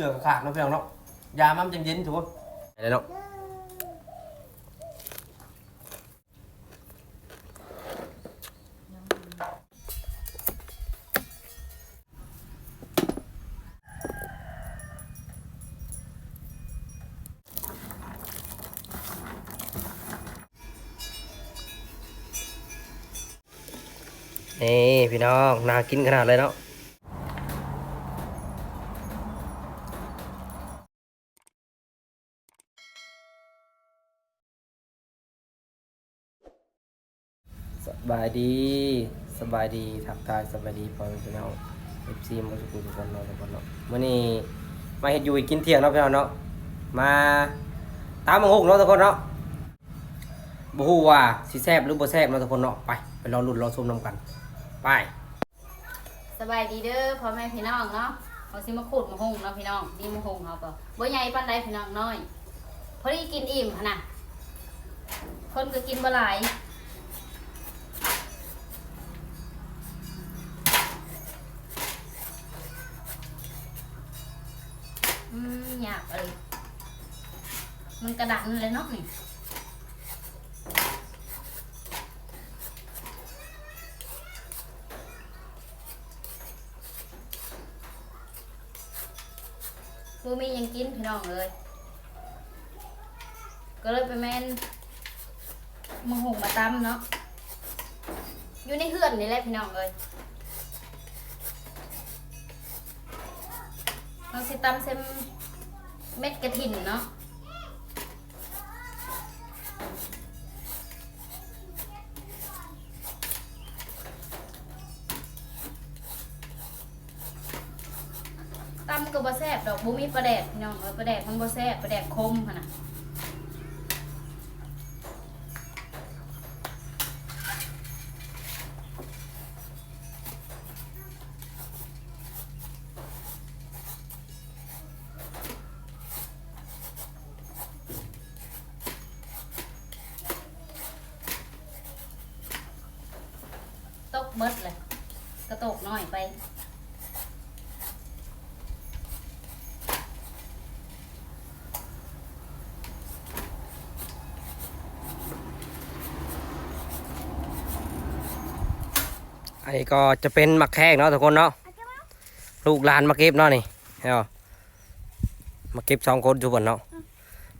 เสือขาดเนาะพี่น้องเนาะยามันจังเย็นถูกอะไรเนาะนี่พี่น้องน่ากินขนาดเลยเนาะ สบายดีสบายดีทักทายสบายดีพ่อแม่พี่น้องเอฟซีมาสุขุทุกคนเนาะทุกคนเนาะมื่อนี้มาเฮ็ดอยู่อีกินเที่ยงเนาะพี่น้องเนาะมาตามมังหกเนาะทุกคนเนาะบ่ฮู้ว่าสิแซบหรือบ่แซบเนาะทุกคนเนาะไปไปรอลุ้นรอชมนํกันไปสบายดีเด้อพ่อแม่พี่น้องเนาะเขาสิมาขูดมาหุงเนาะพี่น้องดีมาหุงเขาก็บ่ใหญ่ปานใดพี่น้องน้อยพอดีกินอิ่มหั่นะคนก็กินบ่หลาย มันกระดันเลยเนาะนี่บ่มียังกินพี่น้องเลยก็เลยไปแม่นมาหุงมาตำเนาะอยู่ในเฮือนนี่แหละพี่น้องเลยเราสิตำเส้นเม็ดกระถินเนาะตำก็ บ่มีปลาแดกพี่น้องเอ้ยปลาแดกมันบ่แซ่บปลาแดกคมขนน่ะ ตกเบิดเลยกระตกน้อยไป อันนี้ก็จะเป็นหมักแข้งเนาะทุกคนเนาะลูกหลานมาเก็บเนาะนี่เนาะมาเก็บสองคนทุกคนเนาะ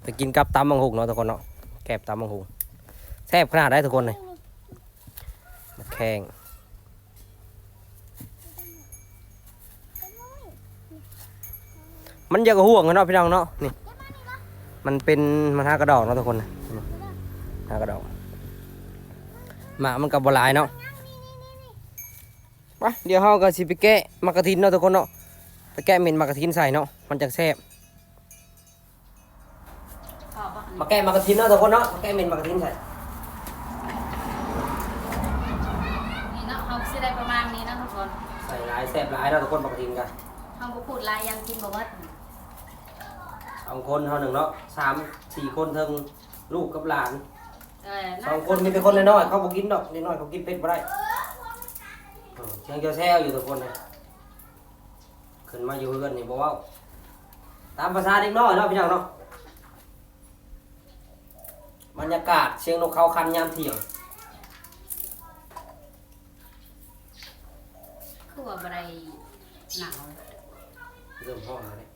ไปกินกับตำมังหุกเนาะทุกคนเนาะแกบตำมังหุกแซ่บขนาดได้ทุกคนเลยมักแข้งมันอยากกระห่วงกันเนาะพี่น้องเนาะนี่มันเป็นมันหากระดอกเนาะทุกคนนะหากระดอกหมามันกับบหลายเนาะ ไปเดี๋ยวเราก็สิไปแกะมากระทินเนาะทุกคนเนาะไปแกะเม็นมากระทินใส่เนาะมันจะแซ่บขอบบ่มาแกะมากระทินเนาะทุกคนเนาะมาแกะเม็นมากระทินใส่นี่เนาะเขาสิได้ประมาณนี้เนาะทุกคนใส่หลายแซ่บหลายเนาะทุกคนมากระทินกันเขาก็พูดลายยังกินบ่เบิดสองคนเท่าหนึ่งเนาะสามสี่คนเทั้งลูกกับหลานเออสองคนมีแต่คนน้อยๆเขาบ่กินดอกน้อยๆเขากินเป็ดบ่ได้อืมเชี ยงเจ้าแซ่วอยู่ทุกคนนะขึ้นมาอยู่เพื่อนนี่บอกว่าตามภาษาเด็กน้อยเนาะพี่น้องเนาะบรรยากาศเสียงนกเขาคันยามเที่ยงคือว่าบ่ได้หนาวเริ่มห้องแล้วเนี่ย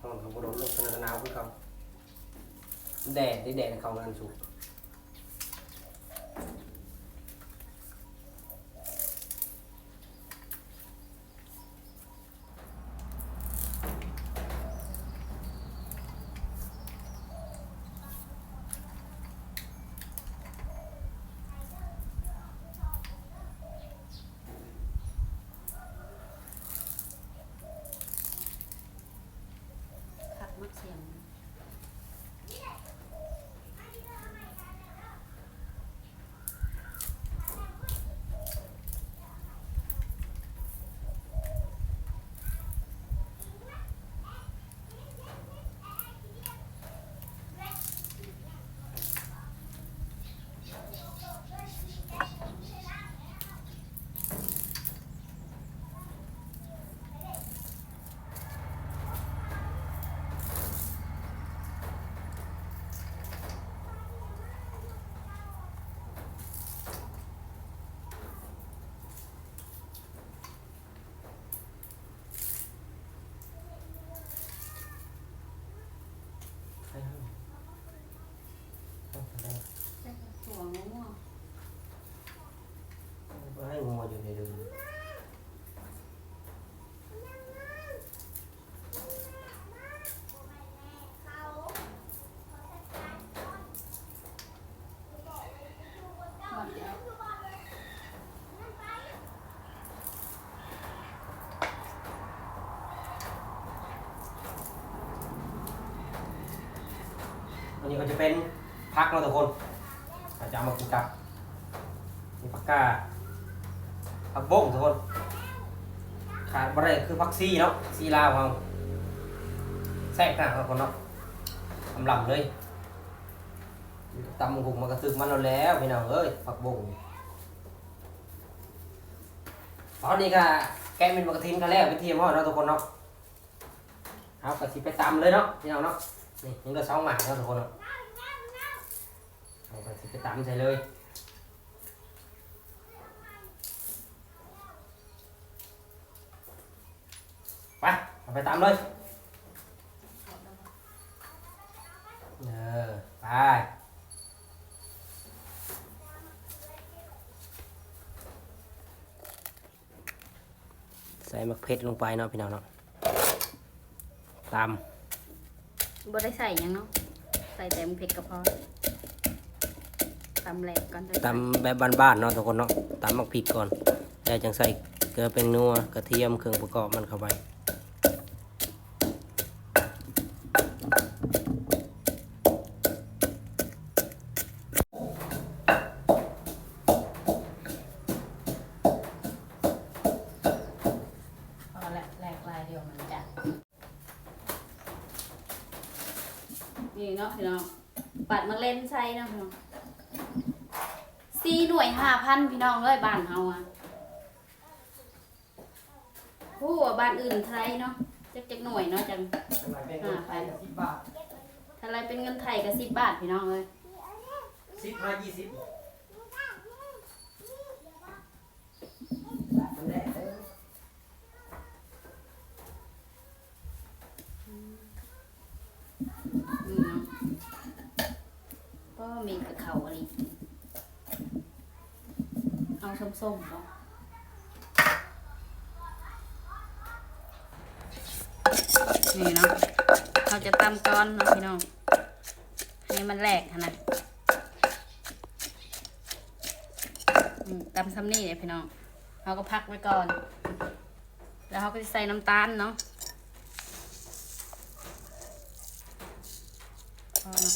ห้องเขาบโดนลูกสนานาวขึ้นเขาแดดได้แดดเขางานสูงคักมักเสียง อันนี้ก็จะเป็นพักเนาทุกคนเราจะเอามากินกับนี่ผักกาผักบงทุกคน ขาดบ่ได้คือผักซีเนาะซีลาวของเราแซ่บขนาดทุกคนเนาะกำลังเลยตำหุงมันกระซึกมันแล้วแล้วพี่น้องเอ้ยผักบงตอนนี้ก็แกะเป็นปกตินกันแล้ววิธีหม้อเนาะทุกคนเนาะเอากระสิไปตำเลยเนาะพี่น้องเนาะ นี่ยังก็สองหมากเนาะทุกคนเนาะเอากระไปตำใส่เลยไปเอาไปตามเลยเออไปใส่มะเพ็ดลงไปเนาะพี่น้องเนาะต บ่ได้ใส่หยังเนาะ ใส่แต่มงเผ็ดก็พอตำแหลกก่อนจะำตำแบบบ้านๆเนาะทุกคนเนาะตำมักพริกก่อนแล้วจังใส่เกลือเป็นนัวกระเทียมเครื่องประกอบมันเข้าไป พอละแหลกลายเดียวมันจะนี่ เนาะพี่น้องปัดมาเล่นใส่เนาะพี่น้องสี่หน่วยห้าพันพี่น้องเอ้ยบ้านเฮาอะผู้ว่าบ้านอื่นไทยเนาะจักจักหน่วยเนาะจังห้าไปสิบบาทถ้าอะไรเป็นเงินไทยก็สิบบาทพี่น้องเอ้ยสิบมายี่สิบมันแน่เด้อ นี่เนาะก็มีกระเขาอะไรเอา ส้มๆเนาะนี่เนาะเราจะตำก้อนเนาะพี่น้อง ให้มันแหลกนะตำซ้ำนี่เลยพี่น้องเราก็พักไว้ก่อน แล้วเขาก็จะใส่น้ำตาลเนาะพอเนาะ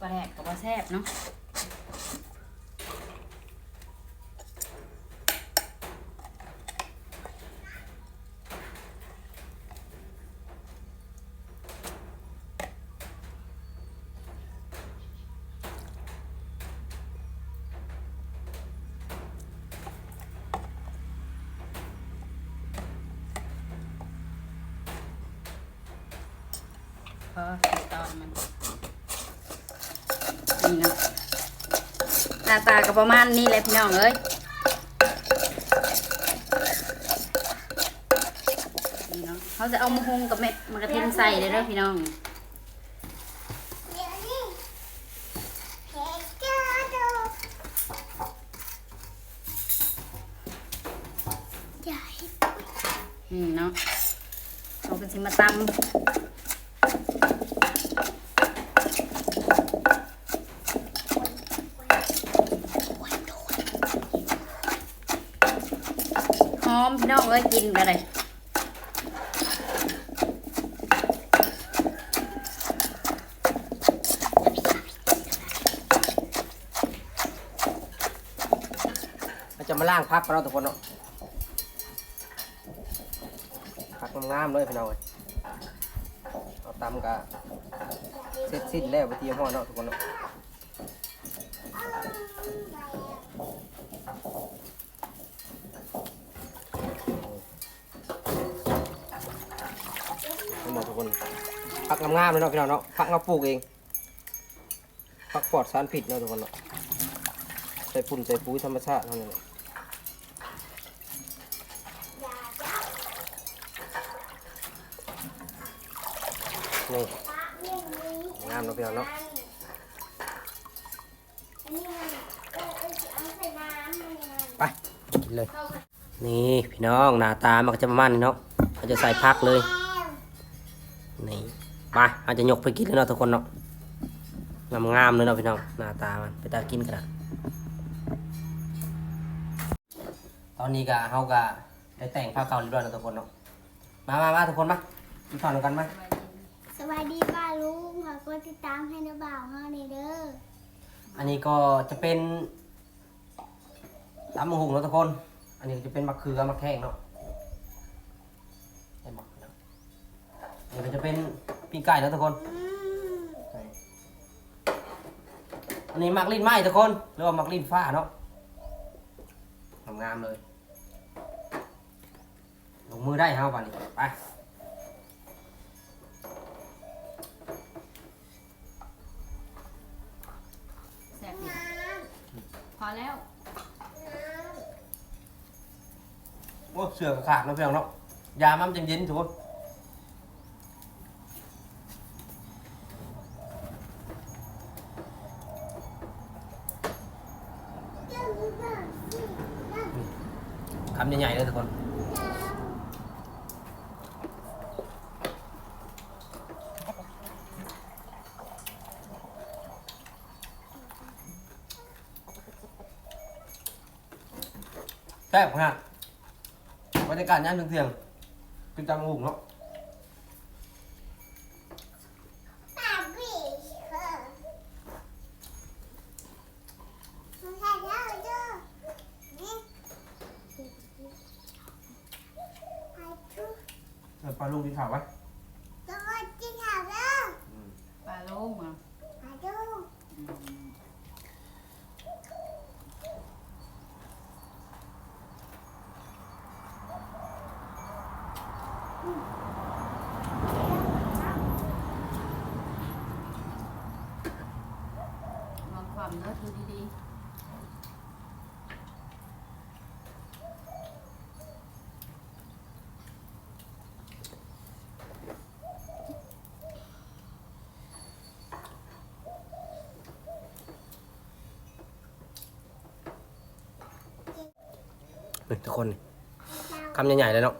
ปลาแดกกับปลาแซ่บเนาะ พอตอนมันนี่เนาะหน้าตาก็ประมาณนี้เลยพี่น้องเอ้ยนี่เนาะเขาจะเอามะฮุงกับเม็ดมะกระเทียมใส่เลยเด้อพี่น้อง นี่เนาะเราก็สิมาตำหอมพี่น้องเอ้ยกินกันเลย เราจะมา ล่างพักเราทุกคนเนาะพักงามๆเลยพี่น้องเอ้ยเอาตำกะเสร็จสิ้นแล้วไปเตรียมห่อเนาะทุกคนเนาะหมดทุกคนพักงามๆเลยเนาะพี่น้องเนาะพักเราปลูกเองพักปลอดสารพิษเนาะทุกคนเนาะใส่ปุ่นใส่ปุ๋ยธรรมชาติเท่านั้นแหละนี่ งามเนาะพี่น้องเนาะไปกินเลย นี่พี่น้องหน้าตามันก็จะประมาณนี้เนาะเราจะใส่พักเลย นี่มาอาจจะยกไปกินเลยเนาะทุกคนเนาะงามๆเลยเนาะพี่น้องหน้าตามันไปตากินกันนะตอนนี้ก็เฮาก็ได้แต่งผ้าเก่าเรียบร้อยแล้วทุกคนเนาะมามามาทุกคนมากินข้าวด้วยกันมาสวัสดีป้าลุงขอก ดติดตามให้นะบ่าวเฮานี่เด้ออันนี้ก็จะเป็นตำมะฮุงเนาะทุกคน อันนี้จะเป็นมะเขือมะแข้งเนาะให้หมกเนาะอันนี้ก็จะเป็นปีกไก่เนาะทุกคน อืมอันนี้มักลิ้นไหมทุกคนหรือว่ามักลิ้นฟ้าเนาะงามๆเลย ลงมือได้เฮาป่านนี้ไป พอแล้วโอ้เสือกขาดนาะพี่น้องเนาะยามันจังเย็นทุกคน คำใหญ่ๆเลยทุกคน แซ่บขนาดบรรยากาศย่านเที่ยงๆกินจังหูเนาะ ป้าบีเออมันใส่แล้วเด้อนี่ไปทุก เออปลาลูกที่ข่าวไว้ ตัวที่ถามเด้อ ปลาโล่งอะ ไปดู ลองควดูดีนี่ทุกคนนี่คำใหญ่ๆเลยเนาะ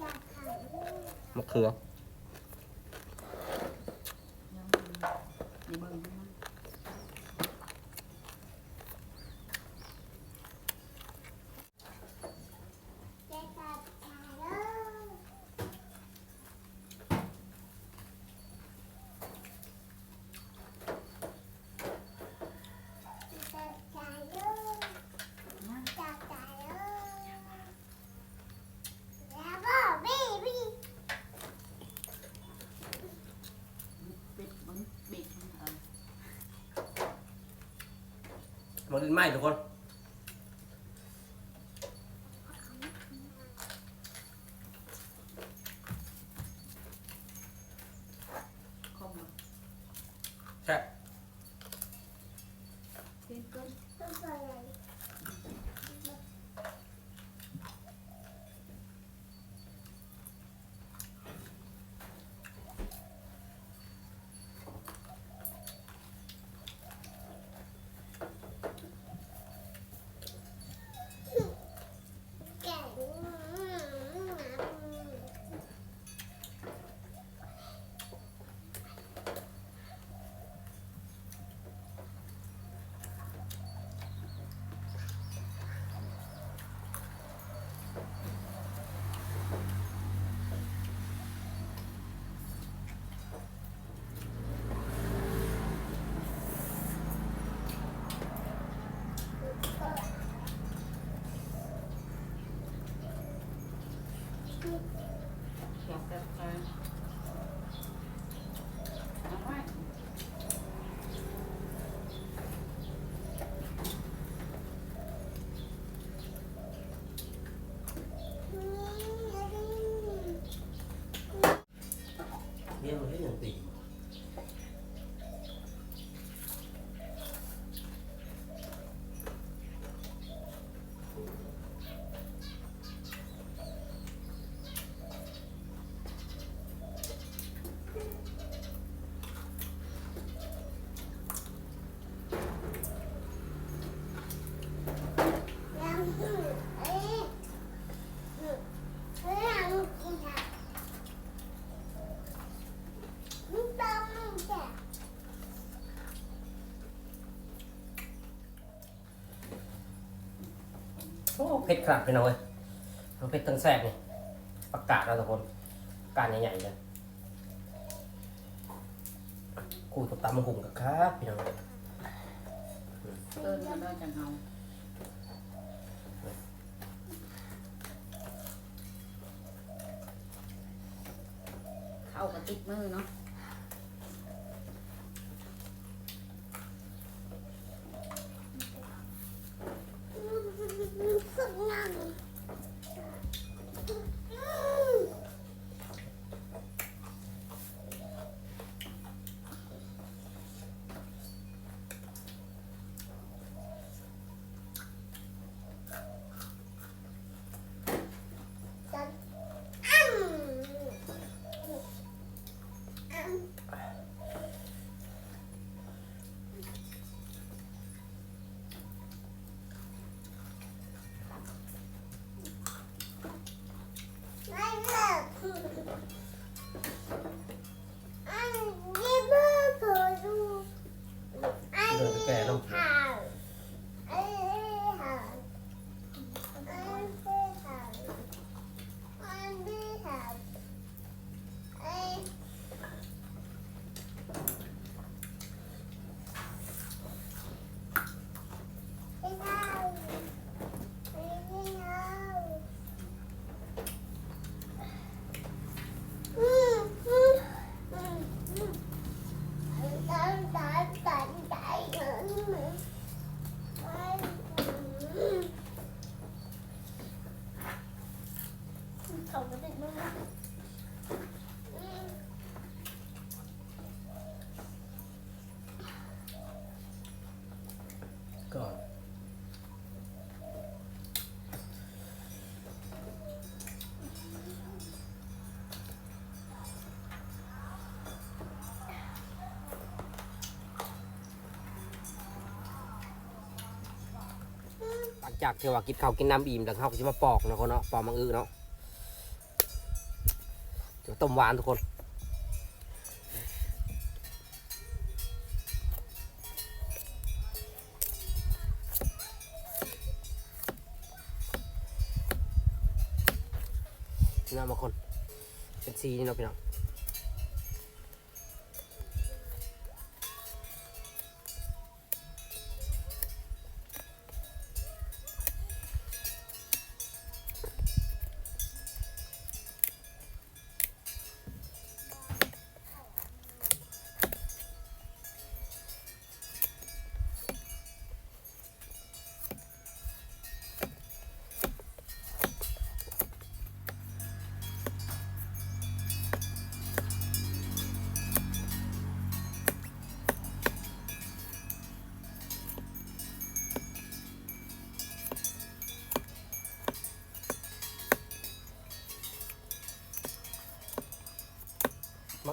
อยากถามเด้อมะเขือ ๆนี่เบิ่งดูมัน อยากถามเด้อจากใจเด้อ มา จากใจเด้อแล้วก็บี้บี้ ปิดมันบิดมันเออ มันลิ้นไหมทุกคน คมอะ แซ่บ เต้นเต้น ต้องใส่อะไร แก่เขียวแบบเออเอาไว้ เนี่ยมันให้อย่างตี เผ็ดขนาดพี่น้องเอ้ยทั้งเผ็ดทั้งแซ่บนี่ประกาศแล้วทุกคนประการใหญ่ๆเลยกูต้องตำมหุ่งกับครับพี่น้องเอ้ยเอิ้นกันด้วยจังเฮาเข้ากับติดมือเนาะ จากที่ว่ากินข้าวกินน้ำอิ่มแล้วเขาก็จะมาปอกนะคนเนาะปอกมังอือเนาะจะต้มหวานทุกคนนี่นะบาคนเป็นซีนี่เนาะพี่น้อง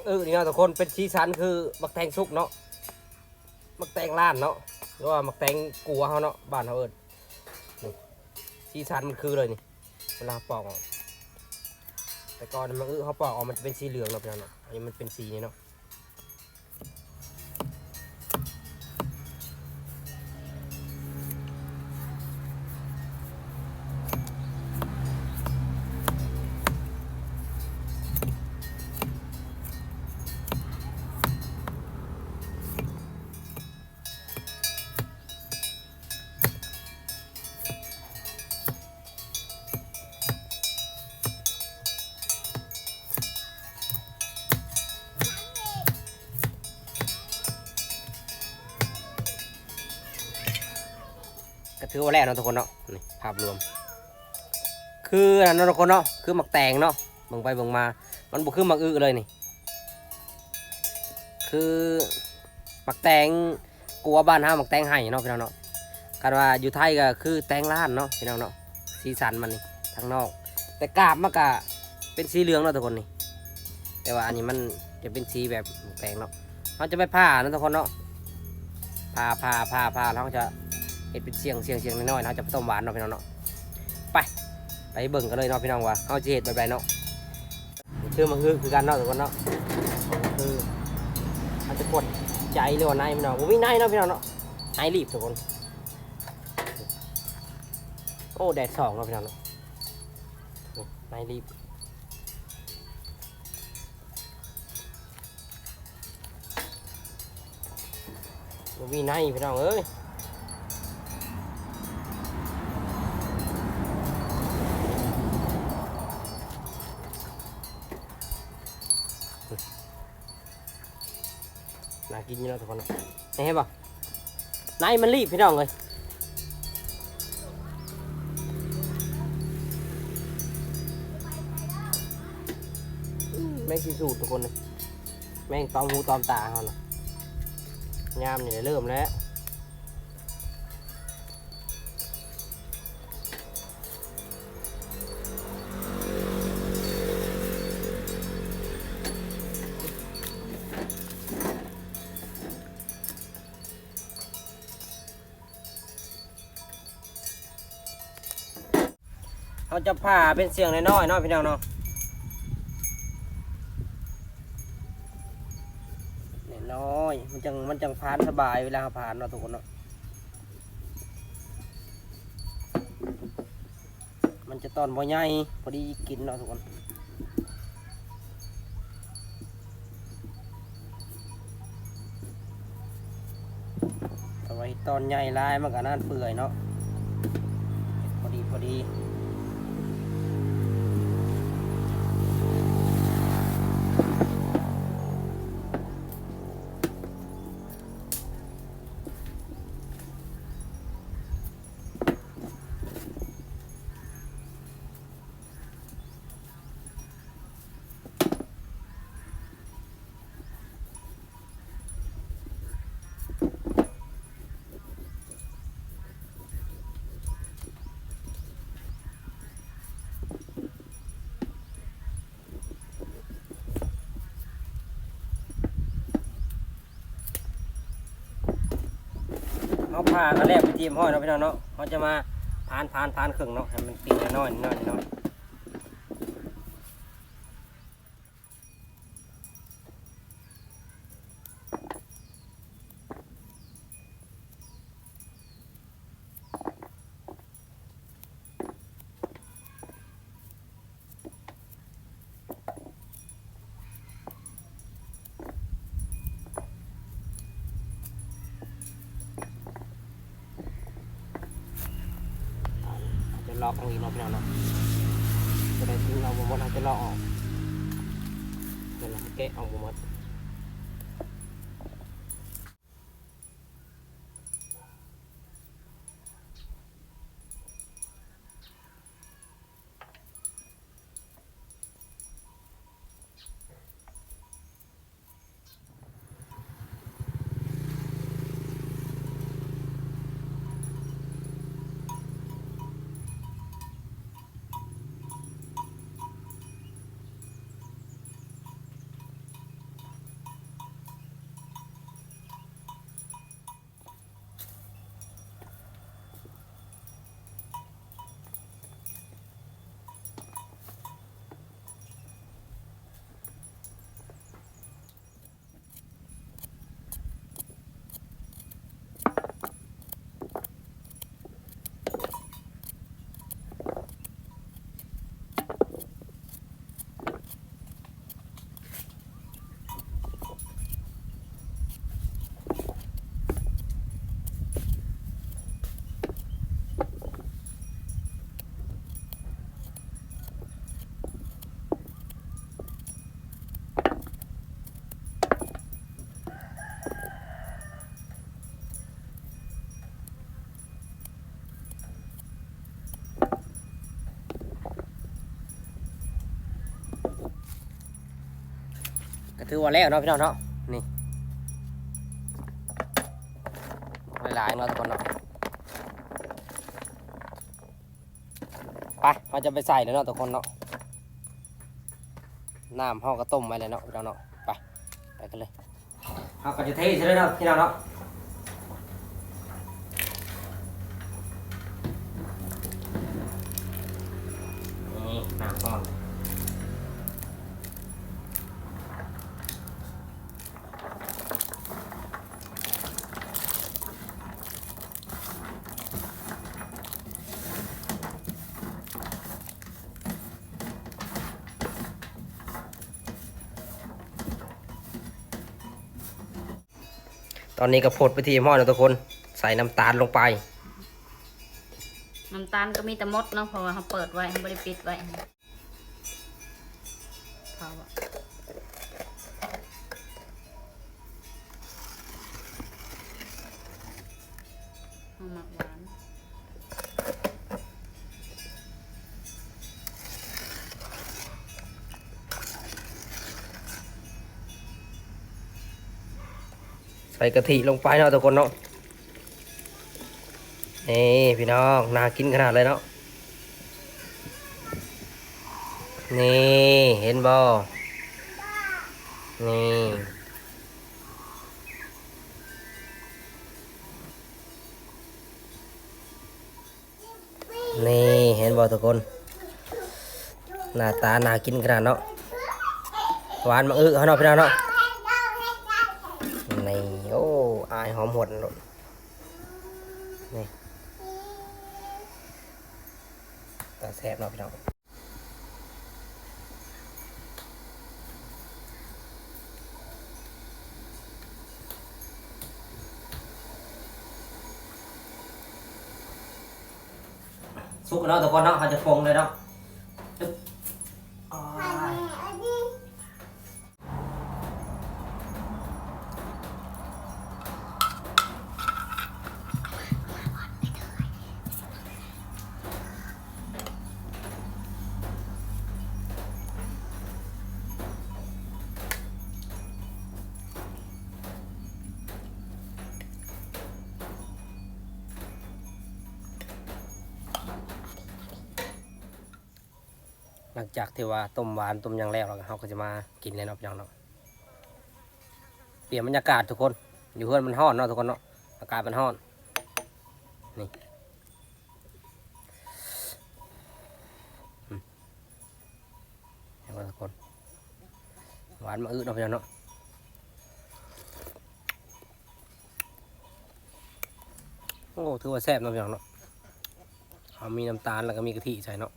อือนี่เนาะทุกคนเป็นชีสันคือมักแตงสุกเนาะมักแตงล้านเนาะหรือว่ามักแตงกัวเขาเนาะบ้านเขาเอิญนี่สีสันมันคือเลยนี่เวลาปอกออกแต่ก่อนมันอือเขาปอกออกมันจะเป็นสีเหลืองเนาะพี่น้องเนาะอันนี้มันเป็นสีนี่เนาะ ถือว่าแรกเนาะทุกคนเนาะนี่ภาพรวม คืออันนั้นเนาะทุกคนเนาะคือหมักแตงเนาะเบิ่งไปเบิ่งมา มันบุคือหมักอึเลยนี่ คือหมักแตงกลัวบ้านห้าหมักแตงไห้เนาะพี่น้องเนาะกันว่าอยู่ไทยก็คือแตงล้านเนาะพี่น้องเนาะสีสันมันนี่ทางนอก แต่กาบมันก็เป็นสีเหลืองเนาะทุกคนนี่ แต่ว่าอันนี้มันจะเป็นสีแบบแตงเนาะเราจะไปผ่าเนาะทุกคนเนาะผ่าผ่าผ่าผ่าเราจะ เห็ดเป็นเสียงเสียงเสียงน้อยๆนะจะต้มหวานเนาะพี่น้องเนาะไปไปเบิ่งกันเลยเนาะพี่น้องว่าเขาจะเห็ดแบบไรเนาะชื่อมันคือคือการเนาะทุกคนเนาะคืออาจจะกดใจเรือว่าในพี่น้องผมมีในเนาะพี่น้องเนาะในรีบทุกคนโอ้แดดสองแล้วพี่น้องเนาะโอ้นายรีบบ่มีในพี่น้องเอ้ย กินอยู่แล้วทุกคนเห็นป่ะในมันรีบพี่น้องเลยแม่งสีสูตรทุกคนเลยแม่งตอมหูตอมตาเขาเนาะยามนี่เริ่มแล้ว เขาจะผ่าเป็นเสียงน้อยๆเนาะพี่น้องเนาะน้อยมันจังมันจังพานสบายเวลาผ่านเนาะทุกคนเนาะมันจะตอนพอใหญ่พอดีกินเนาะทุกคนแต่ว่าตอนใหญ่ลายมันก็น่าเปื่อยเนาะพอดีพอดี ผ้าอันแรกไปทีมห้อยเนาะพี่น้องเนาะเขาจะมาผ่านผ่านผ่านครึ่งเนาะให้มันปีนน้อยน้อยน้อยๆจะ ลอกตรงนี้เนาะพี่น้องเนาะจะได้ทิ้งเราบหมดเราจะลอกออกเดี๋ยวเราแกะออกหมด ถือว่าแล้วเนาะพี่น้องเนาะนี่หลายเนาะทุกคนเนาะไปเราจะไปใส่แล้วเนาะทุกคนเนาะน้ำห้องก็ต้มไว้เลยเนาะพี่น้องเนาะไปไปกันเลยเอาก็จะเทใช่ไหมเนาะพี่น้องเนาะนี่น้ำห้อง ต อนนี้ก็พดไปที่หม้อแล้วทุกคน ใส่น้ำตาลลงไป น้ำตาลก็มีแต่มดเนาะเพราะว่าเขาเปิดไว้เขาไม่ได้ปิดไว้ ใส่กะทิลงไปเนาะทุกคนเนาะนี่พี่น้องน่ากินขนาดเลยเนาะนี่เห็นบ่นี่นี่เห็นบ่ทุกคนหน้าตาน่ากินขนาดเนาะหวานมาอึเขาเนาะพี่น้องเนาะ นี่โอ้ อาหอมหวนเลยนี่ตาแซ่บเนาะพี่น้องสุกเนาะทุกคนเนาะเขาจะปรุงเลยเนาะ จากที่ว่าต้มหวานต้มยังแล้วเราเขาก็จะมากินเลยเนาะพี่น้องเนาะเปลี่ยนบรรยากาศทุกคน อยู่เพื่อนมันห้อนเนาะทุกคนเนาะอากาศมันห้อนนี่อืมเห็นไหมทุกคนหวานมาอื้อเนาะพี่น้องเนาะโอ้ถือว่าแซ่บเนาะพี่น้องเนาะเขามีน้ำตาลแล้วก็มีกะทิใส่เนาะ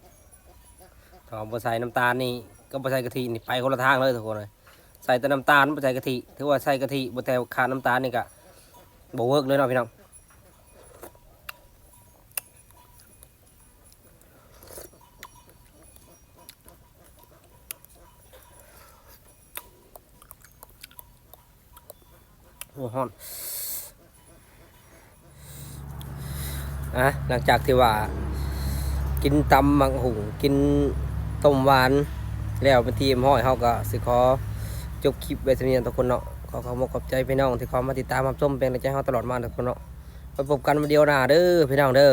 ถ้าเอาบ่ใส่น้ำตาลนี่ก็บ่ใส่กะทินี่ไปคนละทางเลยทุกคนเลยใส่แต่น้ำตาลบ่ใส่กะทิถือว่าใส่กะทิบ่แต่ขาดน้ำตาลนี่ก็บ่เวิร์กเลยเนาะพี่น้องโอ้ฮ้อนอะหลังจากที่ว่า กินตำมังหุงกิน ต้มหวานแล้วเป็นทีมห้อยเขาก็สิขอจบคลิปไว้เท่านี้ทุกคนเนาะขอขอบขอบใจพี่น้องที่เขามาติดตามมาชมเป็นกำลังใจให้เขาตลอดมาทุกคนเนาะไปพบกันวันเดียวหน้าเด้อพี่น้องเด้อ